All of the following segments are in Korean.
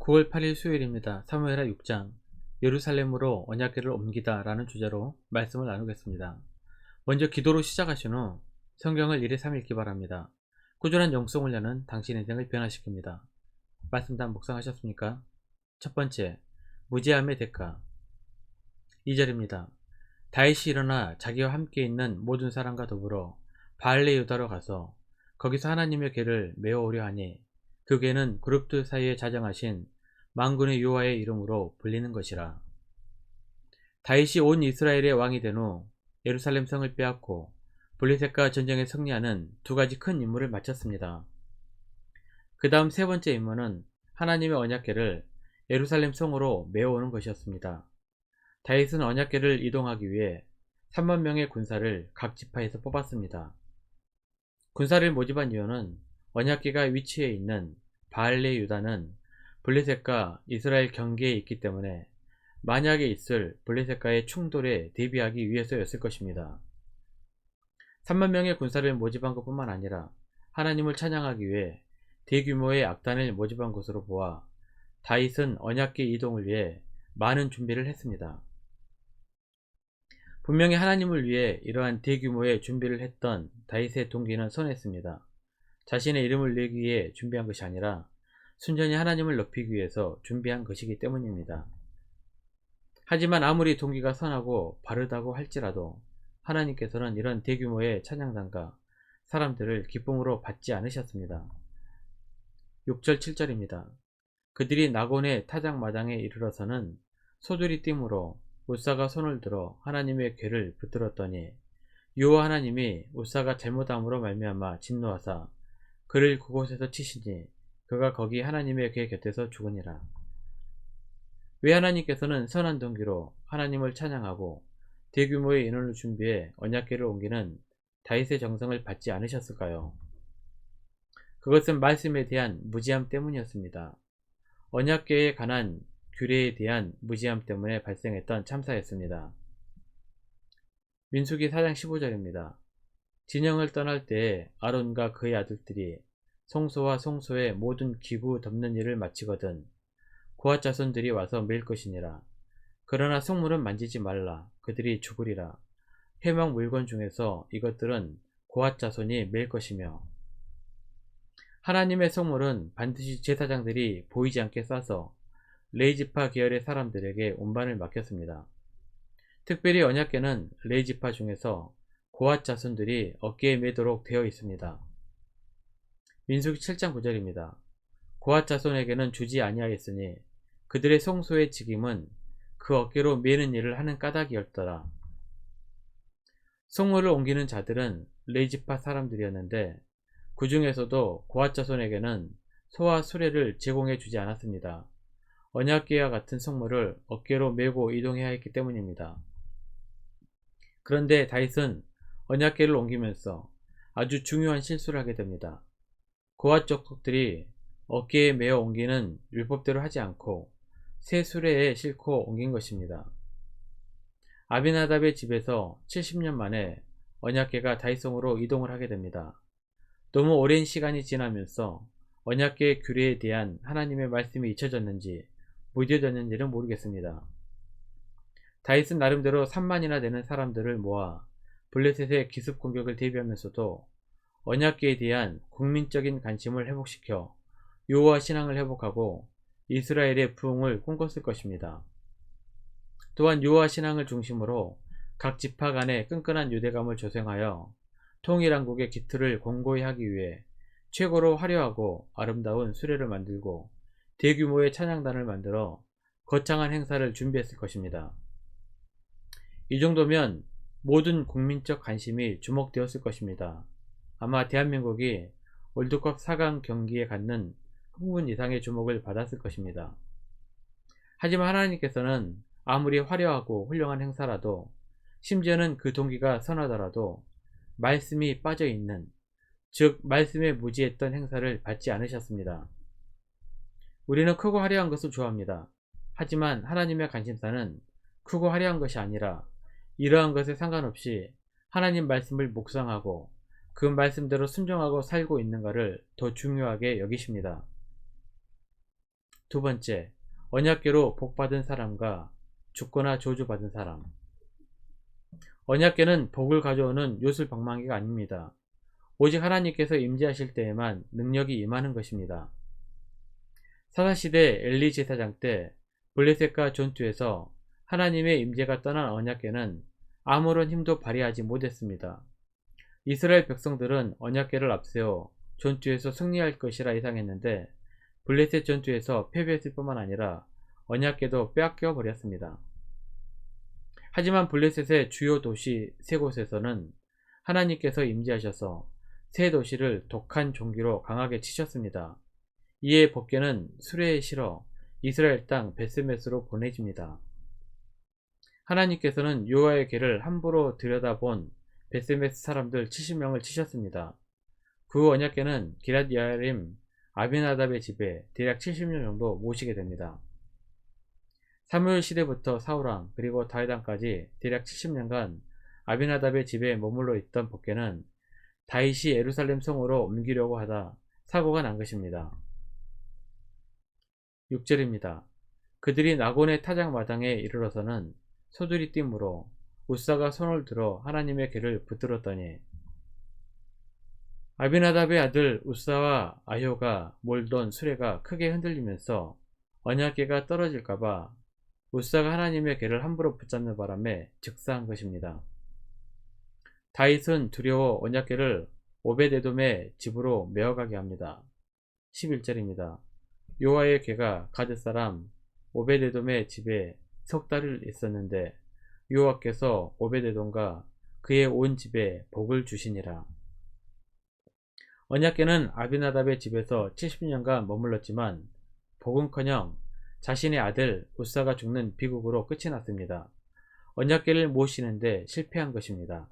9월 8일 수요일입니다. 사무엘하 6장 예루살렘으로 언약궤를 옮기다 라는 주제로 말씀을 나누겠습니다. 먼저 기도로 시작하신 후 성경을 1에 3 읽기 바랍니다. 꾸준한 영성을 여는 당신 인생을 변화시킵니다. 말씀 단 묵상하셨습니까? 첫 번째, 무지함의 대가 2절입니다. 다윗이 일어나 자기와 함께 있는 모든 사람과 더불어 바알레 유다로 가서 거기서 하나님의 궤를 메어 오려 하니 그 궤는 그룹들 사이에 자정하신 만군의 요하의 이름으로 불리는 것이라. 다윗이 온 이스라엘의 왕이 된 후 예루살렘 성을 빼앗고 블리셋과 전쟁에 승리하는 두 가지 큰 임무를 마쳤습니다. 그 다음 세 번째 임무는 하나님의 언약궤를 예루살렘 성으로 메어오는 것이었습니다. 다윗은 언약궤를 이동하기 위해 3만 명의 군사를 각 지파에서 뽑았습니다. 군사를 모집한 이유는 언약궤가 위치해 있는 바알레 유다는 블레셋과 이스라엘 경계에 있기 때문에 만약에 있을 블레셋과의 충돌에 대비하기 위해서였을 것입니다. 3만 명의 군사를 모집한 것뿐만 아니라 하나님을 찬양하기 위해 대규모의 악단을 모집한 것으로 보아 다윗은 언약궤 이동을 위해 많은 준비를 했습니다. 분명히 하나님을 위해 이러한 대규모의 준비를 했던 다윗의 동기는 선했습니다. 자신의 이름을 내기 위해 준비한 것이 아니라 순전히 하나님을 높이기 위해서 준비한 것이기 때문입니다. 하지만 아무리 동기가 선하고 바르다고 할지라도 하나님께서는 이런 대규모의 찬양단과 사람들을 기쁨으로 받지 않으셨습니다. 6절 7절입니다. 그들이 낙원의 타작마당에 이르러서는 소들이 띠므로 우사가 손을 들어 하나님의 궤를 붙들었더니 유호 하나님이 우사가 잘못함으로 말미암아 진노하사 그를 그곳에서 치시니 그가 거기 하나님의 궤 곁에서 죽으니라. 왜 하나님께서는 선한 동기로 하나님을 찬양하고 대규모의 인원을 준비해 언약궤를 옮기는 다윗의 정성을 받지 않으셨을까요? 그것은 말씀에 대한 무지함 때문이었습니다. 언약궤에 관한 규례에 대한 무지함 때문에 발생했던 참사였습니다. 민수기 4장 15절입니다. 진영을 떠날 때에 아론과 그의 아들들이 송소와 송소의 모든 기구 덮는 일을 마치거든 고아 자손들이 와서 밀 것이니라. 그러나 성물은 만지지 말라. 그들이 죽으리라. 해막 물건 중에서 이것들은 고아 자손이 밀 것이며 하나님의 성물은 반드시 제사장들이 보이지 않게 싸서 레이지파 계열의 사람들에게 운반을 맡겼습니다. 특별히 언약계는 레이지파 중에서 고아 자손들이 어깨에 매도록 되어 있습니다. 민수기 7장 9절입니다. 고아 자손에게는 주지 아니하였으니 그들의 성소의 직임은 그 어깨로 매는 일을 하는 까닭이었더라. 성물을 옮기는 자들은 레이지파 사람들이었는데 그 중에서도 고아 자손에게는 소와 수레를 제공해 주지 않았습니다. 언약계와 같은 성물을 어깨로 메고 이동해야 했기 때문입니다. 그런데 다윗은 언약계를 옮기면서 아주 중요한 실수를 하게 됩니다. 고아 족속들이 어깨에 메어 옮기는 율법대로 하지 않고 새 수레에 싣고 옮긴 것입니다. 아비나답의 집에서 70년 만에 언약계가 다이성으로 이동을 하게 됩니다. 너무 오랜 시간이 지나면서 언약계 규례에 대한 하나님의 말씀이 잊혀졌는지 무뎌졌는지는 모르겠습니다. 다윗은 나름대로 3만이나 되는 사람들을 모아 블레셋의 기습 공격을 대비하면서도 언약계에 대한 국민적인 관심을 회복시켜 요호와 신앙을 회복하고 이스라엘의 부흥을 꿈꿨을 것입니다. 또한 요호와 신앙을 중심으로 각 지파 간의 끈끈한 유대감을 조성하여 통일한국의 기틀을 공고히 하기 위해 최고로 화려하고 아름다운 수레를 만들고 대규모의 찬양단을 만들어 거창한 행사를 준비했을 것입니다. 이 정도면 모든 국민적 관심이 주목되었을 것입니다. 아마 대한민국이 월드컵 4강 경기에 갖는 흥분 이상의 주목을 받았을 것입니다. 하지만 하나님께서는 아무리 화려하고 훌륭한 행사라도 심지어는 그 동기가 선하더라도 말씀이 빠져있는 즉 말씀에 무지했던 행사를 받지 않으셨습니다. 우리는 크고 화려한 것을 좋아합니다. 하지만 하나님의 관심사는 크고 화려한 것이 아니라 이러한 것에 상관없이 하나님 말씀을 묵상하고 그 말씀대로 순종하고 살고 있는가를 더 중요하게 여기십니다. 두 번째, 언약계로 복받은 사람과 죽거나 저주받은 사람. 언약계는 복을 가져오는 요술방망이가 아닙니다. 오직 하나님께서 임재하실 때에만 능력이 임하는 것입니다. 사사시대 엘리 제사장 때 블레셋과 전투에서 하나님의 임재가 떠난 언약계는 아무런 힘도 발휘하지 못했습니다. 이스라엘 백성들은 언약계를 앞세워 전투에서 승리할 것이라 예상했는데 블레셋 전투에서 패배했을 뿐만 아니라 언약계도 빼앗겨 버렸습니다. 하지만 블레셋의 주요 도시 세 곳에서는 하나님께서 임재하셔서 세 도시를 독한 종기로 강하게 치셨습니다. 이에 법계는 수레에 실어 이스라엘 땅 베스메스로 보내집니다. 하나님께서는 요아의 개를 함부로 들여다본 베스메스 사람들 70명을 치셨습니다. 그 언약계는 기랏 야림 아비나답의 집에 대략 70년 정도 모시게 됩니다. 사무엘 시대부터 사우랑 그리고 다이당까지 대략 70년간 아비나답의 집에 머물러 있던 복계는 다윗이 예루살렘 성으로 옮기려고 하다 사고가 난 것입니다. 6절입니다. 그들이 나곤의 타작 마당에 이르러서는 소들이 띠므로 우사가 손을 들어 하나님의 길을 붙들었더니 아비나답의 아들 우사와 아효가 몰던 수레가 크게 흔들리면서 언약계가 떨어질까봐 우사가 하나님의 개를 함부로 붙잡는 바람에 즉사한 것입니다. 다윗은 두려워 언약계를 오베데돔의 집으로 메어가게 합니다. 11절입니다. 요아의 개가 가드 사람 오베데돔의 집에 석 달을 있었는데 요아께서 오베데돔과 그의 온 집에 복을 주시니라. 언약계는 아비나답의 집에서 70년간 머물렀지만 복은커녕 자신의 아들 우사가 죽는 비극으로 끝이 났습니다. 언약계를 모시는데 실패한 것입니다.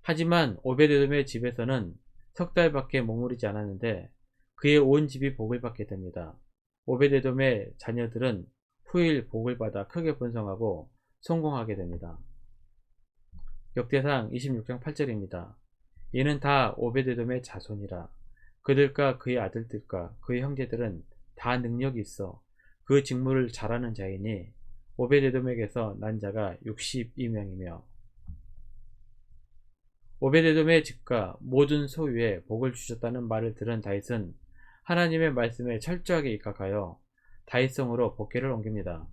하지만 오베데돔의 집에서는 석 달밖에 머무르지 않았는데 그의 온 집이 복을 받게 됩니다. 오베데돔의 자녀들은 후일 복을 받아 크게 번성하고 성공하게 됩니다. 역대상 26장 8절입니다. 이는 다 오베데돔의 자손이라 그들과 그의 아들들과 그의 형제들은 다 능력이 있어 그 직무를 잘하는 자이니 오베데돔에게서 난 자가 62명이며 오베데돔의 집과 모든 소유에 복을 주셨다는 말을 들은 다윗은 하나님의 말씀에 철저하게 입각하여 다윗성으로 복귀를 옮깁니다.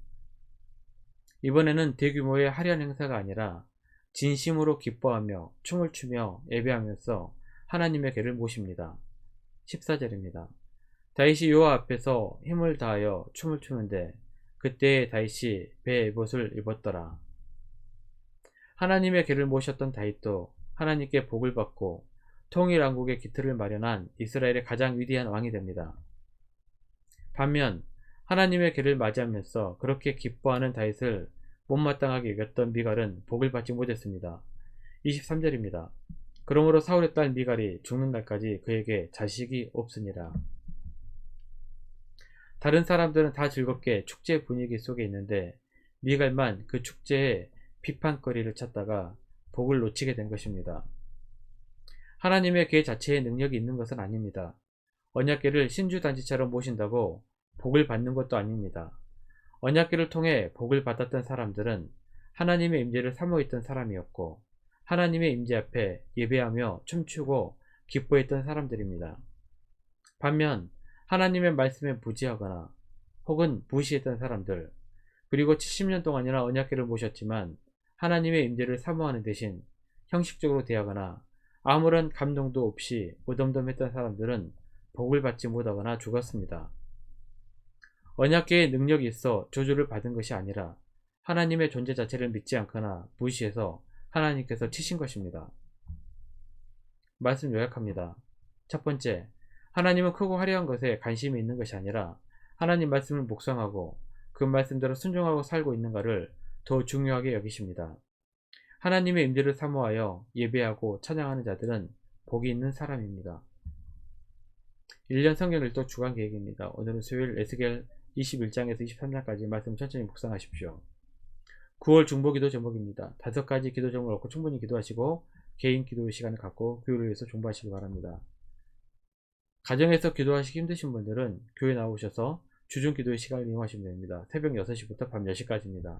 이번에는 대규모의 하련 행사가 아니라 진심으로 기뻐하며 춤을 추며 예배하면서 하나님의 개를 모십니다. 14절입니다. 다윗이 요아 앞에서 힘을 다하여 춤을 추는데 그때 다윗이 배에 옷을 입었더라. 하나님의 개를 모셨던 다윗도 하나님께 복을 받고 통일 왕국의 기틀을 마련한 이스라엘의 가장 위대한 왕이 됩니다. 반면 하나님의 길을 맞이하면서 그렇게 기뻐하는 다윗을 못마땅하게 이겼던 미갈은 복을 받지 못했습니다. 23절입니다. 그러므로 사울의 딸 미갈이 죽는 날까지 그에게 자식이 없으니라. 다른 사람들은 다 즐겁게 축제 분위기 속에 있는데 미갈만 그 축제에 비판거리를 찾다가 복을 놓치게 된 것입니다. 하나님의 계 자체에 능력이 있는 것은 아닙니다. 언약계를 신주단지처럼 모신다고 복을 받는 것도 아닙니다. 언약계를 통해 복을 받았던 사람들은 하나님의 임재를 사모했던 사람이었고 하나님의 임재 앞에 예배하며 춤추고 기뻐했던 사람들입니다. 반면 하나님의 말씀에 무지하거나 혹은 무시했던 사람들 그리고 70년 동안이나 언약계를 모셨지만 하나님의 임재를 사모하는 대신 형식적으로 대하거나 아무런 감동도 없이 무덤덤했던 사람들은 복을 받지 못하거나 죽었습니다. 언약계의 능력이 있어 저주를 받은 것이 아니라 하나님의 존재 자체를 믿지 않거나 무시해서 하나님께서 치신 것입니다. 말씀 요약합니다. 첫 번째, 하나님은 크고 화려한 것에 관심이 있는 것이 아니라 하나님 말씀을 묵상하고 그 말씀대로 순종하고 살고 있는가를 더 중요하게 여기십니다. 하나님의 임재를 사모하여 예배하고 찬양하는 자들은 복이 있는 사람입니다. 1년 성경 일도 주간 계획입니다. 오늘은 수요일 에스겔 21장에서 23장까지 말씀 천천히 묵상하십시오. 9월 중보 기도 제목입니다. 다섯 가지 기도 제목을 놓고 충분히 기도하시고 개인 기도 시간을 갖고 교회를 위해서 중보하시기 바랍니다. 가정에서 기도하시기 힘드신 분들은 교회 나오셔서 주중 기도의 시간을 이용하시면 됩니다. 새벽 6시부터 밤 10시까지입니다.